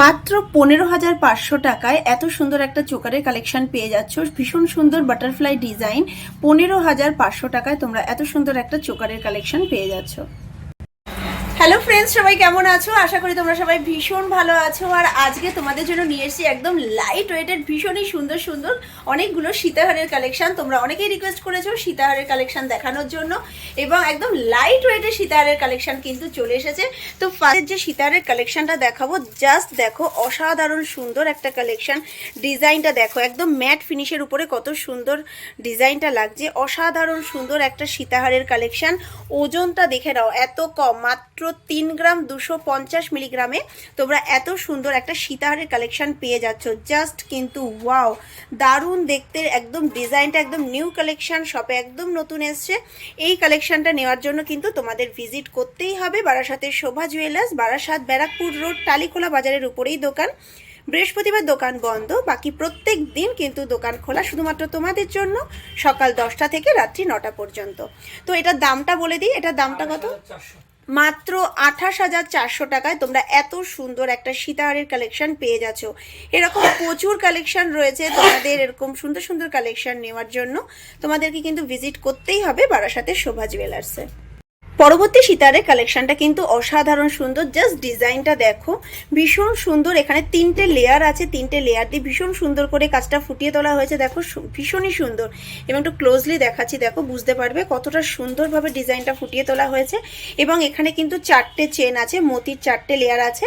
মাত্র পনেরো হাজার পাঁচশো টাকায় এত সুন্দর একটা চোকারের কালেকশন পেয়ে যাচ্ছ। ভীষণ সুন্দর বাটারফ্লাই ডিজাইন পনেরো হাজার পাঁচশো টাকায় তোমরা এত সুন্দর একটা চোকারের কালেকশন পেয়ে যাচ্ছ। হ্যালো ফ্রেন্ডস সবাই কেমন আছো? আশা করি তোমরা সবাই ভীষণ ভালো আছো। আর আজকে তোমাদের জন্য নিয়ে এসেছি একদম লাইট ওয়েটেড ভীষণই সুন্দর সুন্দর অনেকগুলো সীতাহারের কালেকশন তোমরা অনেকেই রিকোয়েস্ট করেছ সীতাহারের কালেকশন দেখানোর জন্য। এবং একদম লাইট ওয়েটের সীতাহারের কালেকশন কিন্তু চলে এসেছে। তো ফার্স্টের যে সীতাহারের কালেকশনটা দেখাবো জাস্ট দেখো, অসাধারণ সুন্দর একটা কালেকশন ডিজাইনটা দেখো, একদম ম্যাট ফিনিশের উপরে কত সুন্দর ডিজাইনটা লাগছে। অসাধারণ সুন্দর একটা সীতাহারের কালেকশন ওজনটা দেখে নাও, এত কম, মাত্র তিন গ্রাম দুশো পঞ্চাশ মিলিগ্রামে তোমরা এত সুন্দর একটা সীতাহারের কালেকশন পেয়ে যাচ্ছ। জাস্ট কিন্তু ওয়াও দারুণ দেখতে, একদম ডিজাইনটা একদম নিউ কালেকশন শপে একদম নতুন এসছে। এই কালেকশনটা নেওয়ার জন্য কিন্তু তোমাদের ভিজিট করতেই হবে বারাসাতের শোভা জুয়েলার্স বারাসাত ব্যারাকপুর রোড টালিখোলা বাজারের উপরেই দোকান। বৃহস্পতিবার দোকান বন্ধ, বাকি প্রত্যেক দিন কিন্তু দোকান খোলা শুধুমাত্র তোমাদের জন্য সকাল দশটা থেকে রাত্রি নটা পর্যন্ত। তো এটার দামটা বলে দিই এটার দামটা কত? মাত্র আঠাশ হাজার চারশো টাকায় তোমরা এত সুন্দর একটা সীতাহারের কালেকশন পেয়ে যাচ্ছ। এরকম প্রচুর কালেকশন রয়েছে তোমাদের এরকম সুন্দর সুন্দর কালেকশন নেওয়ার জন্য। তোমাদেরকে কিন্তু ভিজিট করতেই হবে বারাসাতের শোভা জুয়েলার্সে পরবর্তী সীতারের কালেকশনটা কিন্তু অসাধারণ সুন্দর। জাস্ট ডিজাইনটা দেখো। ভীষণ সুন্দর। এখানে তিনটে লেয়ার আছে। তিনটে লেয়ার দিয়ে ভীষণ সুন্দর করে কাজটা ফুটিয়ে তোলা হয়েছে। দেখো ভীষণই সুন্দর। এবং একটু ক্লোজলি দেখাচ্ছি। দেখো, বুঝতে পারবে কতটা সুন্দরভাবে ডিজাইনটা ফুটিয়ে তোলা হয়েছে। এবং এখানে কিন্তু চারটে চেন আছে। মতির চারটে লেয়ার আছে।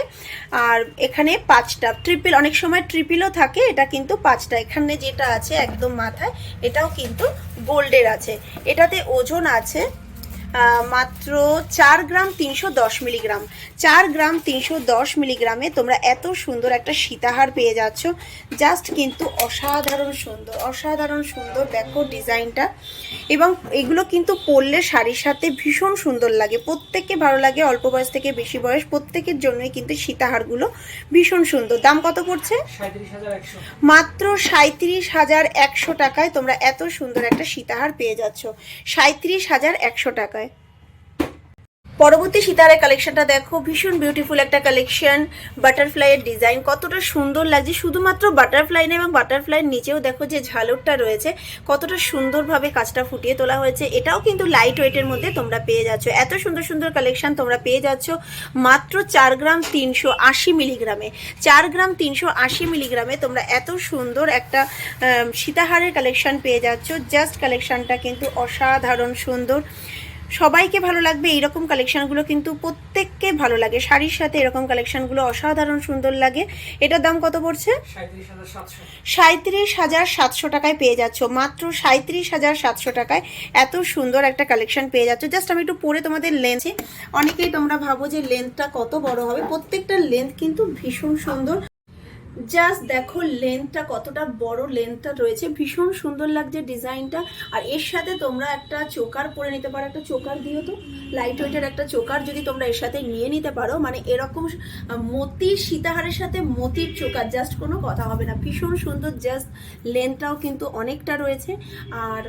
আর এখানে পাঁচটা। ট্রিপল অনেক সময় ট্রিপিলও থাকে। এটা কিন্তু পাঁচটা। এখানে যেটা আছে একদম মাথায়, এটাও কিন্তু গোল্ডের আছে। এটাতে ওজন আছে মাত্র চার গ্রাম তিনশো দশ মিলিগ্রাম। চার গ্রাম তিনশো দশ মিলিগ্রামে তোমরা এত সুন্দর একটা সীতাহার পেয়ে যাচ্ছ। জাস্ট কিন্তু অসাধারণ সুন্দর অসাধারণ সুন্দর দেখো ডিজাইনটা। এবং এগুলো কিন্তু পরলে শাড়ির সাথে ভীষণ সুন্দর লাগে। প্রত্যেককে ভালো লাগে অল্প বয়স থেকে বেশি বয়স প্রত্যেকের জন্যই কিন্তু সীতাহারগুলো ভীষণ সুন্দর। দাম কত পড়ছে? মাত্র সাঁত্রিশ হাজার একশো টাকায় তোমরা এত সুন্দর একটা সীতাহার পেয়ে যাচ্ছ। সাঁত্রিশ হাজার একশো টাকায়। পরবর্তী সীতাহারের কালেকশনটা দেখো, ভীষণ বিউটিফুল একটা কালেকশন বাটারফ্লাইয়ের ডিজাইন কতটা সুন্দর লাগছে। শুধুমাত্র বাটারফ্লাই না, এবং বাটারফ্লাইয়ের নিচেও দেখো যে ঝালরটা রয়েছে, কতটা সুন্দরভাবে কাজটা ফুটিয়ে তোলা হয়েছে। এটাও কিন্তু লাইট ওয়েটের মধ্যে তোমরা পেয়ে যাচ্ছ। এত সুন্দর সুন্দর কালেকশন তোমরা পেয়ে যাচ্ছ, মাত্র চার গ্রাম তিনশো আশি মিলিগ্রামে চার গ্রাম তিনশো আশি মিলিগ্রামে তোমরা এত সুন্দর একটা সীতাহারের কালেকশন পেয়ে যাচ্ছ। জাস্ট কালেকশনটা কিন্তু অসাধারণ সুন্দর। সবাইকে ভালো লাগবে। এইরকম কালেকশনগুলো কিন্তু প্রত্যেককে ভালো লাগে। শাড়ির সাথে এরকম কালেকশনগুলো অসাধারণ সুন্দর লাগে। এটার দাম কত পড়ছে? সাঁত্রিশ হাজার সাতশো টাকায় পেয়ে যাচ্ছ। মাত্র সাঁত্রিশ হাজার সাতশো টাকায় এত সুন্দর একটা কালেকশন পেয়ে যাচ্ছ। জাস্ট আমি একটু পরে তোমাদের লেন্থে অনেকেই তোমরা ভাবো যে লেন্থটা কত বড় হবে। প্রত্যেকটা লেন্থ কিন্তু ভীষণ সুন্দর। জাস্ট দেখো লেন্থটা কতটা বড় লেন্থটা রয়েছে। ভীষণ সুন্দর লাগছে ডিজাইনটা আর এর সাথে তোমরা একটা চোকার পরে নিতে পারো, একটা চোকার দিও তো। লাইট ওয়েটের একটা চোকার যদি তোমরা এর সাথে নিয়ে নিতে পারো। মানে এরকম মতির সীতাহারের সাথে মতির চোকার জাস্ট কোনো কথা হবে না। ভীষণ সুন্দর জাস্ট লেন্থটাও কিন্তু অনেকটা রয়েছে। আর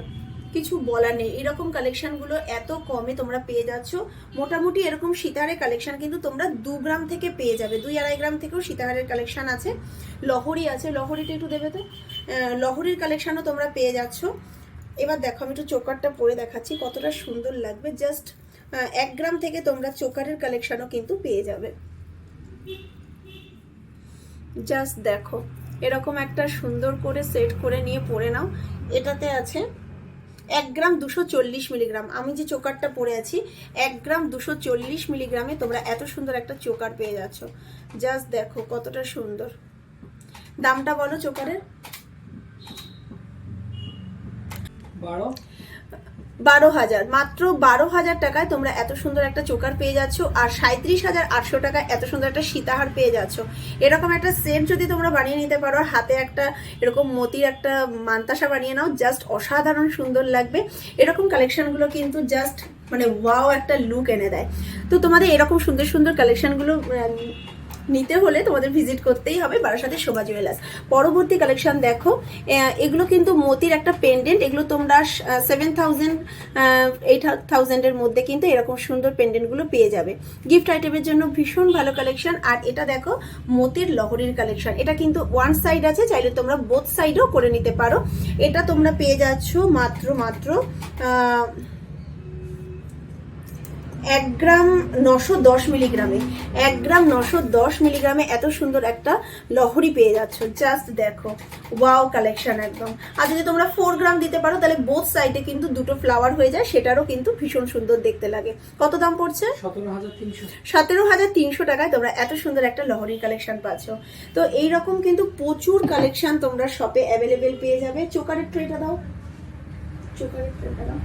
কিছু বলার নেই। এরকম কালেকশনগুলো এত কমে তোমরা পেয়ে যাচ্ছ। মোটামুটি এরকম সীতাহারের কালেকশন কিন্তু তোমরা দু গ্রাম থেকে পেয়ে যাবে। দুই আড়াই গ্রাম থেকেও সীতাহারের কালেকশন আছে। লহরি আছে। লহরিটা একটু দেবে তো? লহরির কালেকশনও তোমরা পেয়ে যাচ্ছ। এবার দেখো, আমি একটু চোকারটা পরে দেখাচ্ছি, কতটা সুন্দর লাগবে। জাস্ট এক গ্রাম থেকে তোমরা চোকারের কালেকশনও কিন্তু পেয়ে যাবে। জাস্ট দেখো, এরকম একটা সুন্দর করে সেট করে নিয়ে পরে নাও। এটাতে আছে এক গ্রাম দুশো চল্লিশ মিলিগ্রাম। আমি যে চোকারটা পরে আছি, এক গ্রাম দুশো চল্লিশ মিলিগ্রামে তোমরা এত সুন্দর একটা চোকার পেয়ে যাচ্ছ। জাস্ট দেখো কতটা সুন্দর। দামটা বলো চোকারের। বারো। বারো হাজার। মাত্র বারো হাজার টাকায় তোমরা এত সুন্দর একটা চোকার পেয়ে যাচ্ছ আর সাঁত্রিশ হাজার আটশো টাকায় এত সুন্দর একটা সীতাহার পেয়ে যাচ্ছ। এরকম একটা সেট যদি তোমরা বানিয়ে নিতে পারো, হাতে একটা এরকম মতির একটা মান্তাসা বানিয়ে নাও, জাস্ট অসাধারণ সুন্দর লাগবে। এরকম কালেকশনগুলো কিন্তু জাস্ট মানে ওয়াও একটা লুক এনে দেয়। তো তোমাদের এরকম সুন্দর সুন্দর কালেকশনগুলো নিতে হলে তোমাদের ভিজিট করতেই হবে বারাসাতে শোভা জুয়েলার্স পরবর্তী কালেকশন দেখো এগুলো কিন্তু মতির একটা পেন্ডেন্ট এগুলো তোমরা সেভেন থাউজেন্ড এইট থাউজেন্ডের মধ্যে কিন্তু এরকম সুন্দর পেন্ডেন্টগুলো পেয়ে যাবে। গিফট আইটেমের জন্য ভীষণ ভালো কালেকশন আর এটা দেখো, মতির লহরির কালেকশন এটা কিন্তু ওয়ান সাইড আছে, চাইলে তোমরা বোথ সাইডও করে নিতে পারো। এটা তোমরা পেয়ে যাচ্ছ মাত্র মাত্র এক গ্রাম নশো দশ মিলিগ্রামে এক গ্রাম নশো দশ মিলিগ্রামে এত সুন্দর একটা লহরি পেয়ে যাচ্ছ। জাস্ট দেখো। ওয়াও কালেকশন একদম। আর যদি তোমরা ফোর গ্রাম দিতে পারো তাহলে বোথ সাইডে কিন্তু দুটো ফ্লাওয়ার হয়ে যায় সেটারও কিন্তু ভীষণ সুন্দর দেখতে লাগে। কত দাম পড়ছে? সতেরো হাজার তিনশো। টাকায় তোমরা এত সুন্দর একটা লহরির কালেকশন পাচ্ছ। তো এই রকম কিন্তু প্রচুর কালেকশন তোমরা শপে অ্যাভেলেবেল পেয়ে যাবে। চোকারের ট্রেটা দাও। চোকারের ট্রেটা দাও।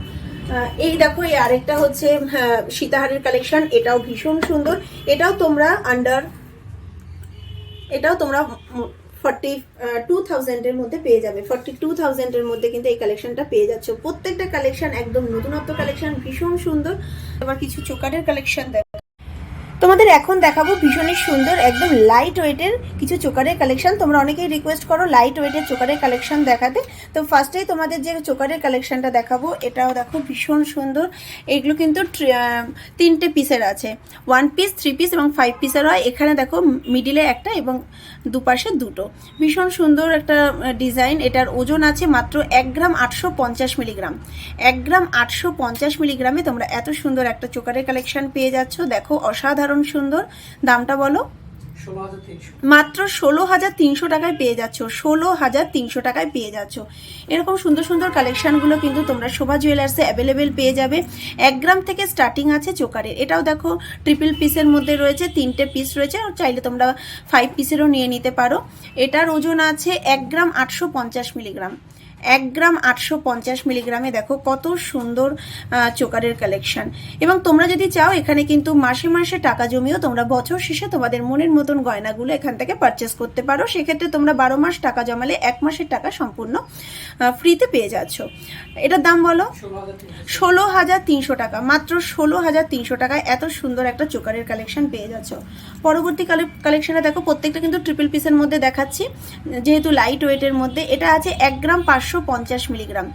এই দেখো এই আরেকটা হচ্ছে হ্যাঁ, সীতাহারের কালেকশন এটাও ভীষণ সুন্দর। এটাও তোমরা আন্ডার এটাও তোমরা ফর্টি টু থাউজেন্ডের মধ্যে পেয়ে যাবে। ফর্টি টু থাউজেন্ডের মধ্যে কিন্তু এই কালেকশনটা পেয়ে যাচ্ছ। প্রত্যেকটা কালেকশন একদম নতুনত্ব কালেকশন ভীষণ সুন্দর। এবার কিছু চোকারের কালেকশন দেখো। তোমাদের এখন দেখাবো ভীষণই সুন্দর, একদম লাইট ওয়েটের কিছু চোকারের কালেকশন তোমরা অনেকেই রিকোয়েস্ট করো লাইট ওয়েটের চোকারের কালেকশন দেখাতে। তো ফার্স্টেই তোমাদের যে চোকারের কালেকশনটা দেখাবো, এটাও দেখো ভীষণ সুন্দর। এগুলো কিন্তু তিনটে পিসের আছে। ওয়ান পিস থ্রি পিস এবং ফাইভ পিসের হয়। এখানে দেখো মিডিলে একটা এবং দুপাশে দুটো। ভীষণ সুন্দর একটা ডিজাইন এটার ওজন আছে মাত্র এক গ্রাম আটশো পঞ্চাশ মিলিগ্রাম এক গ্রাম আটশো পঞ্চাশ মিলিগ্রামে তোমরা এত সুন্দর একটা চোকারের কালেকশন পেয়ে যাচ্ছ। দেখো অসাধারণ সুন্দর। দামটা বলো? মাত্র ষোলো হাজার তিনশো টাকায় পেয়ে যাচ্ছ ষোলো হাজার তিনশো টাকায় পেয়ে যাচ্ছ। এরকম সুন্দর সুন্দর কালেকশনগুলো কিন্তু তোমরা শোভা জুয়েলার্সে অ্যাভেলেবেল পেয়ে যাবে। এক গ্রাম থেকে স্টার্টিং আছে চোকারের এটাও দেখো ট্রিপল পিসের মধ্যে রয়েছে তিনটে পিস রয়েছে আর চাইলে তোমরা ফাইভ পিসেরও নিয়ে নিতে পারো। এটার ওজন আছে এক গ্রাম আটশো পঞ্চাশ মিলিগ্রাম এক গ্রাম আটশো পঞ্চাশ মিলিগ্রামে দেখো কত সুন্দর চোকারের কালেকশন এবং তোমরা যদি চাও, এখানে কিন্তু মাসে মাসে টাকা জমিয়েও তোমরা বছর শেষে তোমাদের মনের মতন গয়নাগুলো এখান থেকে পারচেস করতে পারো। সেক্ষেত্রে তোমরা বারো মাস টাকা জমালে এক মাসের টাকা সম্পূর্ণ ফ্রিতে পেয়ে যাচ্ছ। এটার দাম বলো? ষোলো হাজার তিনশো টাকা। মাত্র ষোলো হাজার তিনশো টাকায় এত সুন্দর একটা চোকারের কালেকশন পেয়ে যাচ্ছ। পরবর্তী কালেকশনে দেখো, প্রত্যেকটা কিন্তু ট্রিপল পিসের মধ্যে দেখাচ্ছি। যেহেতু লাইট ওয়েটের মধ্যে, এটা আছে এক গ্রাম পাঁচশো পঞ্চাশ মিলিগ্রাম।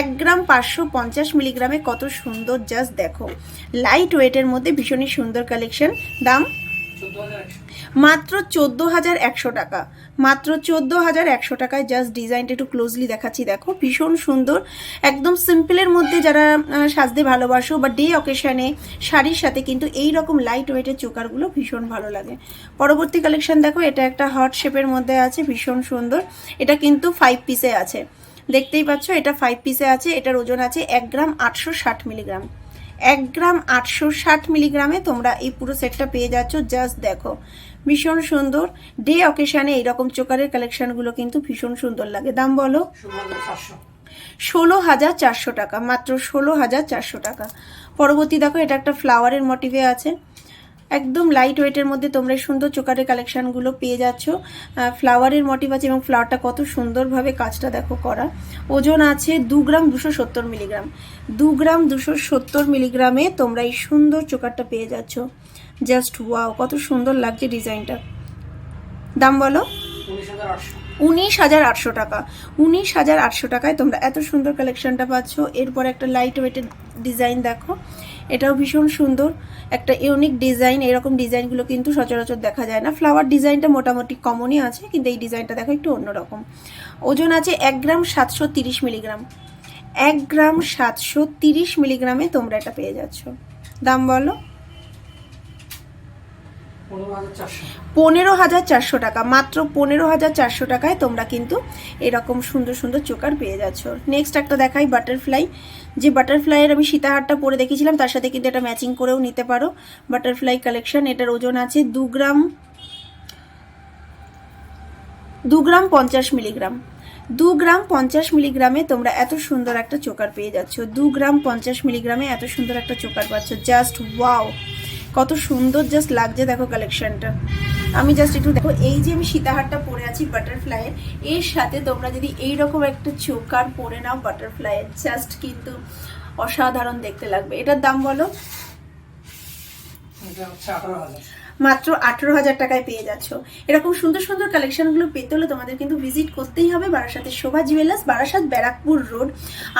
এক গ্রাম পাঁচশো পঞ্চাশ মিলিগ্রামে কত সুন্দর জাস্ট দেখো। লাইট ওয়েটের মধ্যে ভীষণই সুন্দর কালেকশন দাম? মাত্র চোদ্দ হাজার একশো টাকা। মাত্র চোদ্দ হাজার একশো টাকায় জাস্ট ডিজাইনটা একটু ক্লোজলি দেখাচ্ছি। দেখো, ভীষণ সুন্দর। একদম সিম্পলের মধ্যে যারা সাজতে ভালোবাসো বা ডে অকেশনে শাড়ির সাথে কিন্তু এই রকম লাইট ওয়েটের চোকারগুলো ভীষণ ভালো লাগে। পরবর্তী কালেকশন দেখো, এটা একটা হট শেপের মধ্যে আছে, ভীষণ সুন্দর। এটা কিন্তু ফাইভ পিসে আছে। দেখতেই পাচ্ছ, এটা ফাইভ পিসে আছে, এটার ওজন আছে এক গ্রাম আটশো ষাট মিলিগ্রাম এক গ্রাম আটশো ষাট মিলিগ্রামে তোমরা এই পুরো সেটটা পেয়ে যাচ্ছ। জাস্ট দেখো, ভীষণ সুন্দর। ডে অকেশনে এইরকম চোকারের কালেকশনগুলো কিন্তু ভীষণ সুন্দর লাগে। দাম বলো? ষোলো হাজার চারশো টাকা, মাত্র ষোলো হাজার চারশো টাকা। পরবর্তী দেখো, এটা একটা ফ্লাওয়ারের মোটিভে আছে। একদম লাইট ওয়েটের মধ্যে তোমরা সুন্দর চোকারের কালেকশনগুলো পেয়ে যাচ্ছ। ফ্লাওয়ারের মোটিভ আছে এবং ফ্লাওয়ারটা কত সুন্দরভাবে কাজটা দেখো করা। ওজন আছে দু গ্রাম দুশো সত্তর মিলিগ্রাম দু গ্রাম দুশো সত্তর মিলিগ্রামে তোমরা এই সুন্দর চোকারটা পেয়ে যাচ্ছ। জাস্ট ওয়াও কত সুন্দর লাগছে ডিজাইনটা দাম বলো? উনিশ হাজার আটশো টাকা। উনিশ হাজার আটশো টাকায় তোমরা এত সুন্দর কালেকশনটা পাচ্ছ। এরপর একটা লাইট ওয়েটের ডিজাইন দেখো। এটাও ভীষণ সুন্দর। একটা ইউনিক ডিজাইন এরকম ডিজাইনগুলো কিন্তু সচরাচর দেখা যায় না। ফ্লাওয়ার ডিজাইনটা মোটামুটি কমনই আছে, কিন্তু এই ডিজাইনটা দেখো একটু অন্যরকম। ওজন আছে এক গ্রাম সাতশো তিরিশ মিলিগ্রাম। এক গ্রাম সাতশো তিরিশ মিলিগ্রামে তোমরা এটা পেয়ে যাচ্ছ। দাম বলো? পনেরো হাজার চারশো টাকা। মাত্র পনেরো হাজার চারশো টাকায় তোমরা কিন্তু এরকম সুন্দর সুন্দর চোকার পেয়ে যাচ্ছ। নেক্সট একটা দেখাই বাটারফ্লাই যে বাটারফ্লাইয়ের আমি সীতাহারটা পরে দেখেছিলাম তার সাথে কিন্তু এটা ম্যাচিং করেও নিতে পারো। বাটারফ্লাই কালেকশন এটার ওজন আছে দু গ্রাম দু গ্রাম পঞ্চাশ মিলিগ্রাম। দু গ্রাম পঞ্চাশ মিলিগ্রামে তোমরা এত সুন্দর একটা চোকার পেয়ে যাচ্ছ। দু গ্রাম পঞ্চাশ মিলিগ্রামে এত সুন্দর একটা চোকার পাচ্ছ। জাস্ট ওয়াও কত সুন্দর জাস্ট লাগছে দেখো কালেকশনটা আমি জাস্ট একটু দেখো, এই যে আমি সীতাহারটা পরে আছি বাটারফ্লাইয়ের এর সাথে তোমরা যদি এই রকম একটা চোকার পরে নাও বাটারফ্লাইয়ের জাস্ট কিন্তু অসাধারণ দেখতে লাগবে। এটার দাম বলো? মাত্র আঠেরো হাজার টাকায় পেয়ে যাচ্ছ। এরকম সুন্দর সুন্দর কালেকশনগুলো পেতে হলে তোমাদের কিন্তু ভিজিট করতেই হবে বারাসাতের শোভা জুয়েলার্স বারাসাত ব্যারাকপুর রোড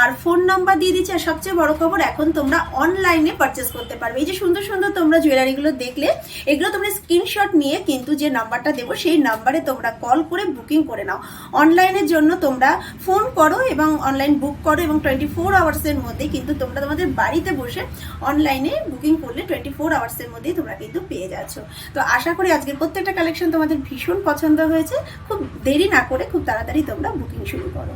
আর ফোন নাম্বার দিয়ে দিচ্ছি, আর সবচেয়ে বড় খবর, এখন তোমরা অনলাইনে পারচেস করতে পারবে। এই যে সুন্দর সুন্দর তোমরা জুয়েলারিগুলো দেখলে, এগুলো তোমরা স্ক্রিনশট নিয়ে কিন্তু যে নাম্বারটা দেবো, সেই নাম্বারে তোমরা কল করে বুকিং করে নাও। অনলাইনের জন্য তোমরা ফোন করো এবং অনলাইন বুক করো এবং টোয়েন্টি ফোর আওয়ার্সের মধ্যে কিন্তু তোমরা তোমাদের বাড়িতে বসে অনলাইনে বুকিং করলে টোয়েন্টি ফোর আওয়ার্সের মধ্যেই তোমরা কিন্তু পেয়ে যাচ্ছ। তো আশা করি আজকের প্রত্যেকটা কালেকশন তোমাদের ভীষণ পছন্দ হয়েছে। খুব দেরি না করে খুব তাড়াতাড়ি তোমরা বুকিং শুরু করো।